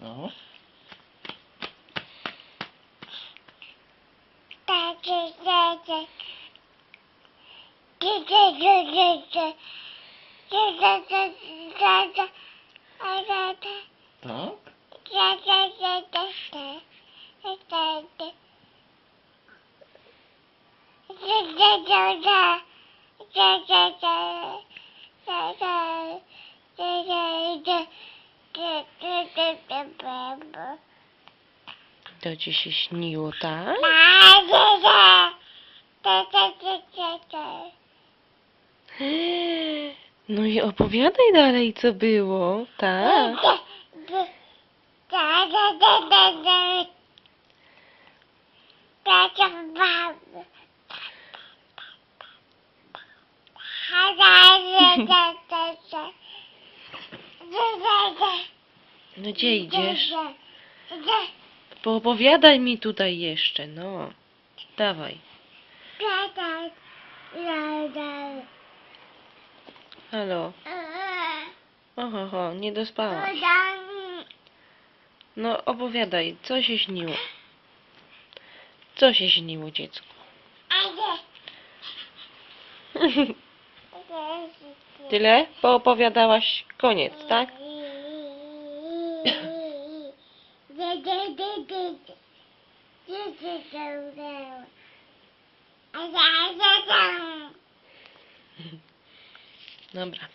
Uh-huh. Tak? To ci się śniło, tak? No i opowiadaj dalej, co było, tak? No gdzie idziesz? Poopowiadaj mi tutaj jeszcze, no. Dawaj. Halo. Oho, ho, nie dospałaś. No opowiadaj, co się śniło? Co się śniło, dziecku? Tyle? Poopowiadałaś koniec, tak? Dobra.